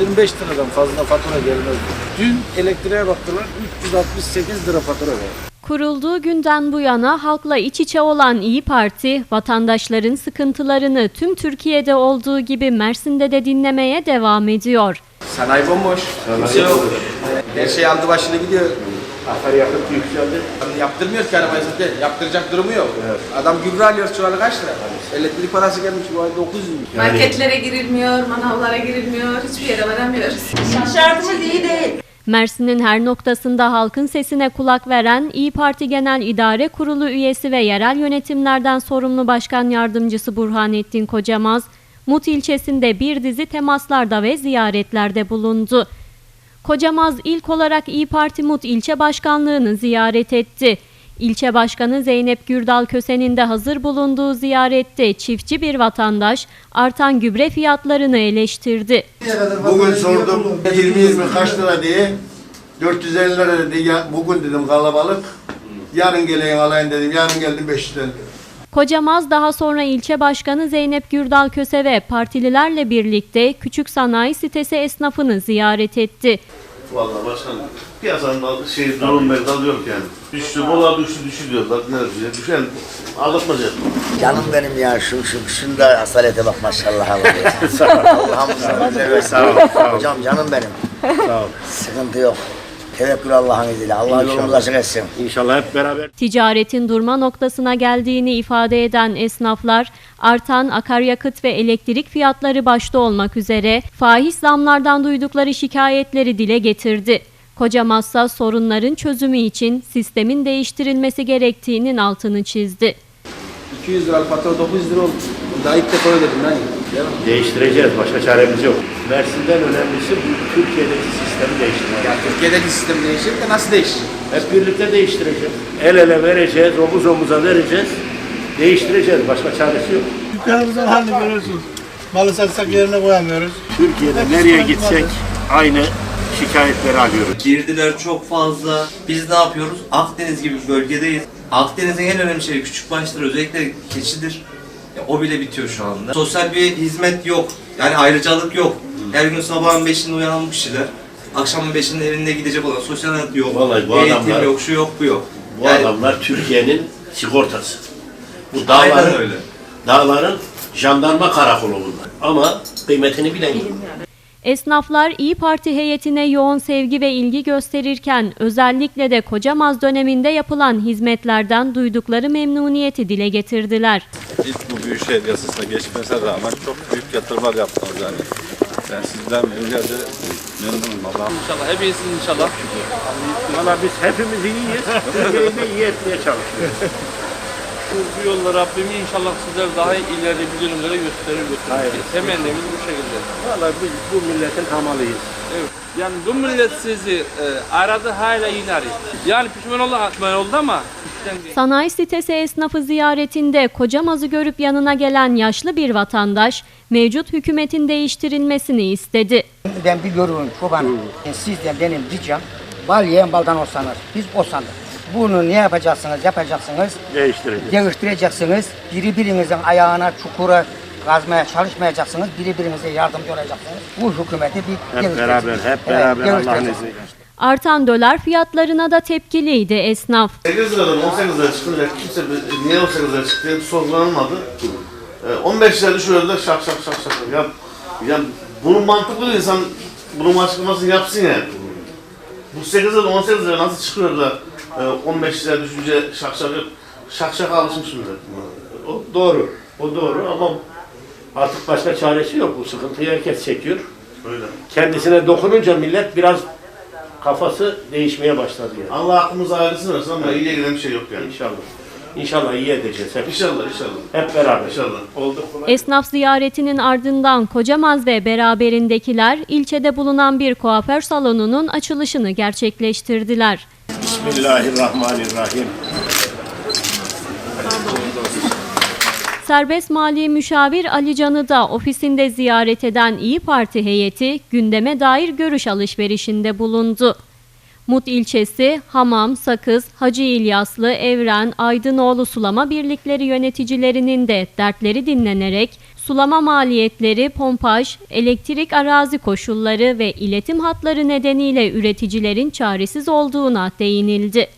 125 liradan fazla fatura gelmez. Dün elektriğe baktılar 368 lira fatura geldi. Kurulduğu günden bu yana halkla iç içe olan İyi Parti, vatandaşların sıkıntılarını tüm Türkiye'de olduğu gibi Mersin'de de dinlemeye devam ediyor. Sanayi bomboş. Kimse yok. Her şey aldı başını gidiyor. Akaryakıt yükseldi. Yaptırmıyor ki arabayı zaten. Yaptıracak durumu yok. Adam gübre alıyor çuvalı kaç lira? Elektrik parası gelmiş bu ay 900 bin. Marketlere girilmiyor, manavlara girilmiyor, hiçbir yere varamıyoruz. Şartımız iyi değil. Mersin'in her noktasında halkın sesine kulak veren İyi Parti Genel İdare Kurulu üyesi ve yerel yönetimlerden sorumlu Başkan Yardımcısı Burhanettin Kocamaz, Mut ilçesinde bir dizi temaslarda ve ziyaretlerde bulundu. Kocamaz ilk olarak İyi Parti Mut ilçe başkanlığını ziyaret etti. İlçe Başkanı Zeynep Gürdal Köse'nin de hazır bulunduğu ziyarette çiftçi bir vatandaş artan gübre fiyatlarını eleştirdi. Bugün sordum 20-20 kaç lira diye. 450 lira dedi. Bugün dedim kalabalık. Yarın geleyim alayım dedim. Yarın geldim 500 lira. Kocamaz daha sonra ilçe başkanı Zeynep Gürdal Köse ve partililerle birlikte küçük sanayi sitesi esnafını ziyaret etti. Vallahi başkan piyasanın şey durum belli alıyor yani. Düştü, dolar düştü, düştü diyorlar. Ne diyor? Düşen aldatmaca. Canım benim ya şu şu şunda asalete bak maşallah Allah. Allah'ım sana Sağ ol, sağ ol. Hocam canım benim. Sağ ol. Sıkıntı yok. Tevekkül Allah'ın izniyle. Allah yolumuzu açık etsin. İnşallah hep beraber. Ticaretin durma noktasına geldiğini ifade eden esnaflar, artan akaryakıt ve elektrik fiyatları başta olmak üzere faiz zamlardan duydukları şikayetleri dile getirdi. Kocamazsa sorunların çözümü için sistemin değiştirilmesi gerektiğinin altını çizdi. 200 lira fatura 900 lira oldu. Daha ilk defa ödedim. Değil mi? Değiştireceğiz. Başka çaremiz yok. Mersin'den önemlisi bu Türkiye'deki sistemi değiştirmek. Ya Türkiye'deki sistem değişir de nasıl değişir? Hep birlikte değiştireceğiz. El ele vereceğiz, omuz omuza vereceğiz. Değiştireceğiz. Başka çaresi yok. Dükkanımızın halini görüyorsunuz. Malı satsak yerine koyamıyoruz. Türkiye'de nereye gitsek aynı şikayetleri alıyoruz. Girdiler çok fazla. Biz ne yapıyoruz? Akdeniz gibi bir bölgedeyiz. Akdeniz'in en önemli şeyi küçük başları özellikle keçidir. Ya, o bile bitiyor şu anda. Sosyal bir hizmet yok. Yani ayrıcalık yok. Her gün sabahın beşinde uyanan kişiler. Akşamın beşinde evinde gidecek olan sosyal hayat yok. Vallahi bu Eğitim adamlar- yok, şu yok, bu yok. Bu Yani adamlar Türkiye'nin sigortası. Bu Aynen dağların, öyle. dağların jandarma karakolu bunlar. Ama kıymetini bilen yok. Esnaflar İyi Parti heyetine yoğun sevgi ve ilgi gösterirken özellikle de Kocamaz döneminde yapılan hizmetlerden duydukları memnuniyeti dile getirdiler. İlk bu büyükşehir yasasına geçmesine rağmen çok büyük yatırımlar yaptınız yani. Ben sizden millerce memnunum Allah'ım. İnşallah hep iyisiniz inşallah. Valla biz hepimiz iyiyiz. Türkiye'yi de iyi etmeye çalışıyoruz. Bu, yolda Rabbim inşallah sizler daha ileri bir dönümlere gösterir götürür. Temennimiz bu şekilde. Valla biz bu milletin hamalıyız. Evet. Yani bu millet sizi e, aradı hala yine arıyor. Yani pişman oldu, pişman oldu ama. Sanayi sitesi esnafı ziyaretinde Kocamaz'ı görüp yanına gelen yaşlı bir vatandaş mevcut hükümetin değiştirilmesini istedi. Ben bir görürüm çobanım. Yani Sizden benim ricam bal yiyen baldan olsanız. Biz olsanız. Bunu ne yapacaksınız? Yapacaksınız. Değiştireceğiz. Değiştireceksiniz. Biri birinizin ayağına çukura kazmaya çalışmayacaksınız. Biri birinize yardımcı olacaksınız. Bu hükümeti bir Hep beraber, hep Evet, beraber Allah'ın izniyle. Artan dolar fiyatlarına da tepkiliydi esnaf. 8 liradan 18 lira çıkınca kimse niye 18 lira çıktı diye sorgulanmadı. Ee, 15 lira düşürüyorlar şak şak şak şak. Ya, ya bunun mantıklı bir insan bunun açıklamasını yapsın yani. Bu 8 lira 18 lira nasıl çıkıyor da 15 lira düşünce şak şak yok. Şak şak alışmış millet. O doğru. O doğru ama artık başka çaresi yok. Bu sıkıntıyı herkes çekiyor. Öyle. Kendisine dokununca millet biraz kafası değişmeye başladı yani. Allah aklımıza ayrılsın versin ama iyiye giden bir şey yok yani. İnşallah. İnşallah iyi edeceğiz hep. İnşallah inşallah. Hep beraber. İnşallah. Oldu. Esnaf ziyaretinin ardından Kocamaz ve beraberindekiler ilçede bulunan bir kuaför salonunun açılışını gerçekleştirdiler. Bismillahirrahmanirrahim. Serbest Mali Müşavir Ali Can'ı da ofisinde ziyaret eden İyi Parti heyeti gündeme dair görüş alışverişinde bulundu. Mut ilçesi, Hamam, Sakız, Hacı İlyaslı, Evren, Aydınoğlu Sulama Birlikleri yöneticilerinin de dertleri dinlenerek sulama maliyetleri, pompaj, elektrik arazi koşulları ve iletim hatları nedeniyle üreticilerin çaresiz olduğuna değinildi.